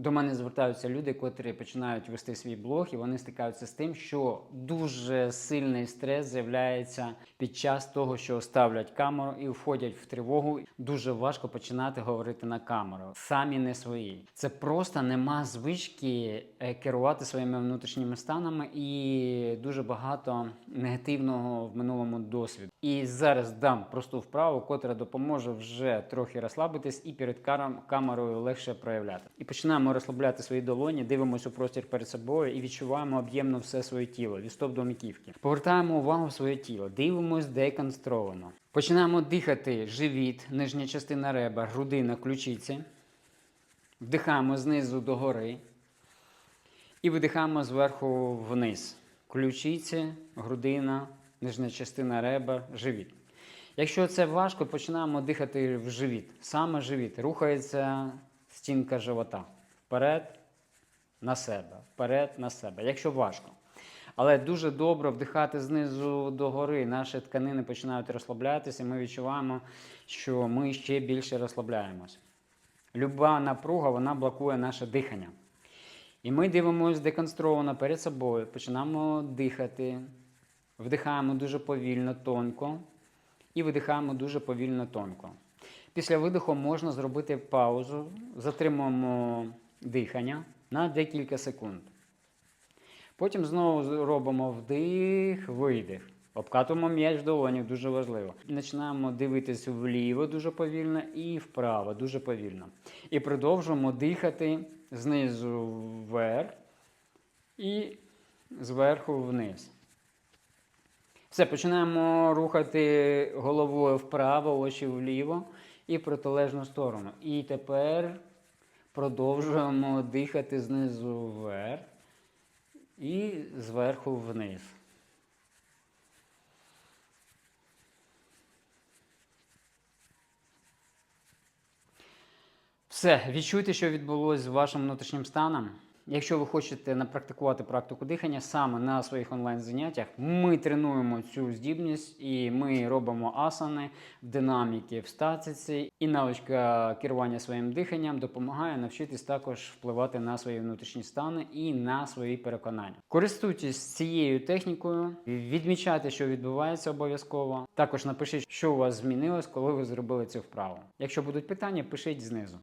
До мене звертаються люди, котрі починають вести свій блог, і вони стикаються з тим, що дуже сильний стрес з'являється під час того, що ставлять камеру і входять в тривогу. Дуже важко починати говорити на камеру. Самі не свої. Це просто нема звички е, керувати своїми внутрішніми станами і дуже багато негативного в минулому досвіду. І зараз дам просту вправу, котра допоможе вже трохи розслабитись і перед камерою легше проявляти. І починаємо розслабляти свої долоні, дивимося у простір перед собою і відчуваємо об'ємно все своє тіло від стоп до маківки. Повертаємо увагу в своє тіло, дивимось деконстровано. Починаємо дихати живіт, нижня частина ребер, грудина, ключиці. Вдихаємо знизу до гори. І видихаємо зверху вниз. Ключиці, грудина, нижня частина ребер, живіт. Якщо це важко, починаємо дихати в живіт. Саме живіт. Рухається стінка живота. Вперед, на себе, вперед, на себе. Якщо важко. Але дуже добре вдихати знизу до гори. Наші тканини починають розслаблятися, і ми відчуваємо, що ми ще більше розслабляємось. Люба напруга вона блокує наше дихання. І ми дивимося деконстровано перед собою, починаємо дихати, вдихаємо дуже повільно, тонко і видихаємо дуже повільно, тонко. Після видиху можна зробити паузу, затримуємо дихання на декілька секунд. Потім знову робимо вдих, видих. Обкатуємо м'яч в долоні, дуже важливо. Починаємо дивитися вліво дуже повільно і вправо дуже повільно. І продовжуємо дихати знизу вверх і зверху вниз. Все, починаємо рухати головою вправо, очі вліво і протилежну сторону. І тепер продовжуємо дихати знизу вверх і зверху вниз. Все, відчуйте, що відбулося з вашим внутрішнім станом. Якщо ви хочете напрактикувати практику дихання саме на своїх онлайн-заняттях, ми тренуємо цю здібність і ми робимо асани в динаміки, в статиці. І навичка керування своїм диханням допомагає навчитись також впливати на свої внутрішні стани і на свої переконання. Користуйтесь цією технікою, відмічайте, що відбувається обов'язково. Також напишіть, що у вас змінилось, коли ви зробили цю вправу. Якщо будуть питання, пишіть знизу.